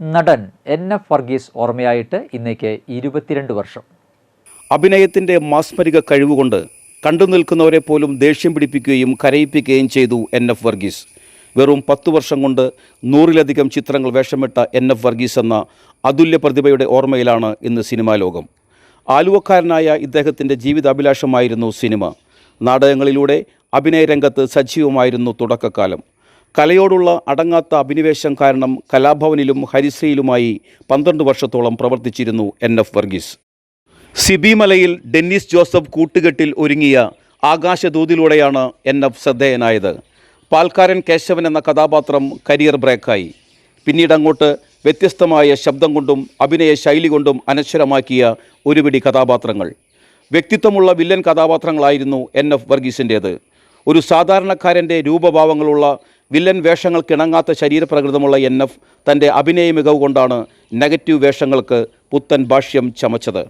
നടൻ N F Varghese ഓർമ്മയായിട്ട് ഇന്നേക്ക് ഇരുപത്തിരണ്ട് വർഷം. അഭിനയത്തിന്റെ മാസ്മരിക കഴിവുകൊണ്ട് കണ്ടു നിൽക്കുന്നവരെ പോലും ദേഷ്യം പിടിപ്പിക്കുകയും കരയിപ്പിക്കുകയും ചെയ്തു എൻ എഫ് വർഗീസ്. വെറും പത്ത് വർഷം കൊണ്ട് നൂറിലധികം ചിത്രങ്ങൾ വേഷമിട്ട എൻ എഫ് വർഗീസ് എന്ന അതുല്യ പ്രതിഭയുടെ ഓർമ്മയിലാണ് ഇന്ന് സിനിമാ ലോകം. ആലുവക്കാരനായ ഇദ്ദേഹത്തിന്റെ ജീവിതാഭിലാഷമായിരുന്നു സിനിമ. നാടകങ്ങളിലൂടെ അഭിനയരംഗത്ത് സജീവമായിരുന്നു തുടക്കകാലം. കലയോടുള്ള അടങ്ങാത്ത അഭിനിവേശം കാരണം കലാഭവനിലും ഹരിശ്രീയിലുമായി പന്ത്രണ്ട് വർഷത്തോളം പ്രവർത്തിച്ചിരുന്നു എൻ എഫ് വർഗീസ്. സിബിമലയിൽ ഡെന്നിസ് ജോസഫ് കൂട്ടുകെട്ടിൽ ഒരുങ്ങിയ ആകാശദൂതിലൂടെയാണ് എൻ എഫ് ശ്രദ്ധേയനായത്. പാൽക്കാരൻ കേശവൻ എന്ന കഥാപാത്രം കരിയർ ബ്രേക്കായി. പിന്നീട് അങ്ങോട്ട് വ്യത്യസ്തമായ ശബ്ദം കൊണ്ടും അഭിനയ ശൈലി കൊണ്ടും അനശ്വരമാക്കിയ ഒരുപിടി കഥാപാത്രങ്ങൾ. വ്യക്തിത്വമുള്ള വില്ലൻ കഥാപാത്രങ്ങളായിരുന്നു എൻ എഫ് വർഗീസിന്റേത്. ഒരു സാധാരണക്കാരന്റെ രൂപഭാവങ്ങളുള്ള വില്ലൻ വേഷങ്ങൾക്കിണങ്ങാത്ത ശരീരപ്രകൃതമുള്ള എൻ എഫ് തന്റെ അഭിനയ മികവ് കൊണ്ടാണ് നെഗറ്റീവ് വേഷങ്ങൾക്ക് പുത്തൻ ഭാഷ്യം ചമച്ചത്.